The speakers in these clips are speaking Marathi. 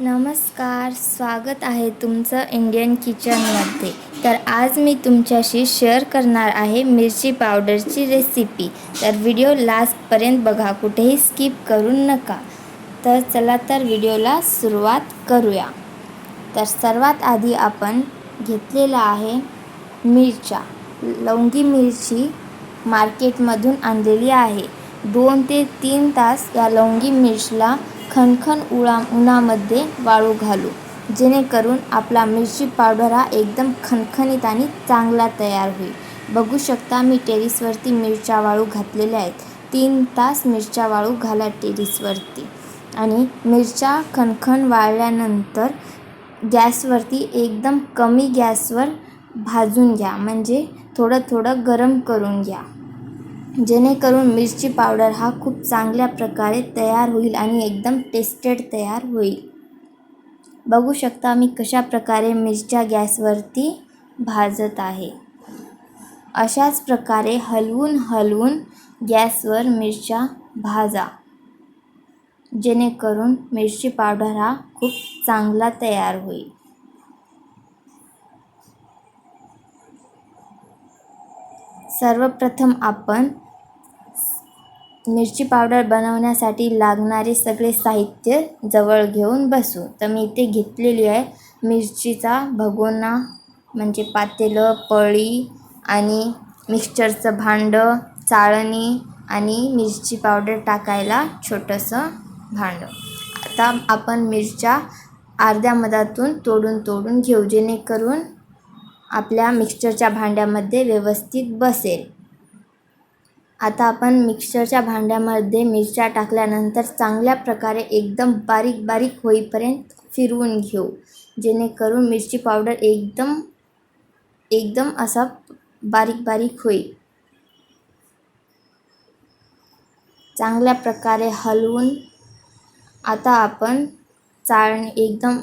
नमस्कार स्वागत आहे तुमचं इंडियन किचनमध्ये तर आज मी तुमच्याशी शेअर करणार आहे मिरची पावडरची रेसिपी तर व्हिडिओ लास्टपर्यंत बघा कुठेही स्किप करू नका. तर चला तर व्हिडिओला सुरुवात करूया. तर सर्वात आधी आपण घेतलेला आहे मिरच्या. लवंगी मिरची मार्केटमधून आणलेली आहे. दोन ते तीन तास या लवंगी मिरचीला खणखण उळा उन्हामध्ये वाळू घालू. जेणेकरून आपला मिरची पावडर हा एकदम खणखणीत आणि चांगला तयार होईल. बघू शकता मी टेरिसवरती मिरच्या वाळू घातलेल्या आहेत. तीन तास मिरच्या वाळू घाला टेरिसवरती. आणि मिरच्या खणखण वाळल्यानंतर गॅसवरती एकदम कमी गॅसवर भाजून घ्या. म्हणजे थोडं थोडं गरम करून घ्या. जेणेकरून मिरची पावडर हा खूप चांगल्या प्रकारे तयार होईल आणि एकदम टेस्टेड तयार होईल. बघू शकता मी कशा प्रकारे मिरच्या गॅसवरती भाजत आहे. अशाच प्रकारे हलवून हलवून गॅसवर मिरच्या भाजा. जेणेकरून मिरची पावडर हा खूप चांगला तयार होईल. सर्वप्रथम आपण मिरची पावडर बनवण्यासाठी लागणारे सगळे साहित्य जवळ घेऊन बसू. तर मी इथे घेतलेली आहे मिरचीचा भगोना म्हणजे पातेलं पळी आणि मिक्सचरचं भांडं चाळणी आणि मिरची पावडर टाकायला छोटंसं भांडं. आता आपण मिरच्या अर्ध्या मधातून तोडून तोडून घेऊ जेणेकरून आपल्या मिक्सचरच्या भांड्यामध्ये व्यवस्थित बसेल. आता आपण मिक्सरच्या भांड्यामध्ये मिरच्या टाकल्यानंतर चांगल्या प्रकारे एकदम बारीक बारीक होईपर्यंत फिरवून घेऊ. जेणेकरून मिरची पावडर एकदम एकदम असा बारीक बारीक होईल. चांगल्या प्रकारे हलवून आता आपण चाळणी एकदम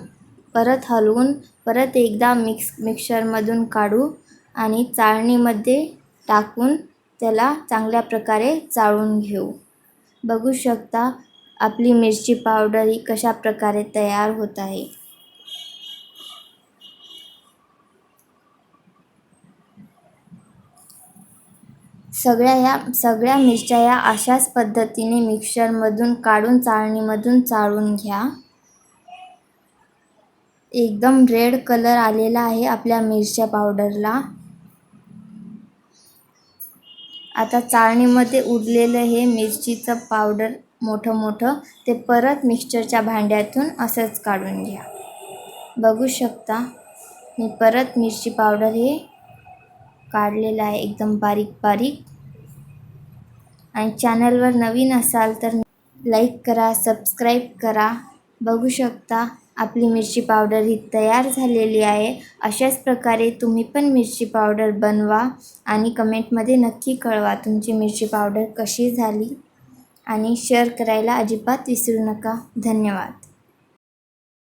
परत हलवून परत एकदा मिक्स मिक्सरमधून काढू आणि चाळणीमध्ये टाकून त्याला चांगल्या प्रकारे चाळून घेऊ. बघू शकता आपली मिरची पावडर ही कशा प्रकारे तयार होत आहे. सगळ्या ह्या सगळ्या मिरच्या या अशाच पद्धतीने मिक्सरमधून काढून चाळणीमधून चाळून घ्या. एकदम रेड कलर आलेला आहे आपल्या मिरच्या पावडरला. आता चाळणीमध्ये उरलेलं हे मिरचीचं पावडर मोठं मोठं ते परत मिक्सचरच्या भांड्यातून असंच काढून घ्या. बघू शकता मी परत मिरची पावडर हे काढलेलं आहे एकदम बारीक बारीक. आणि चॅनलवर नवीन असाल तर लाईक करा सबस्क्राईब करा. बघू शकता आपली मिरची पावडर ही तयार झालेली आहे. अशाच प्रकारे तुम्ही पण मिरची पावडर बनवा आणि कमेंटमध्ये नक्की कळवा तुमची मिरची पावडर कशी झाली. आणि शेअर करायला अजिबात विसरू नका. धन्यवाद.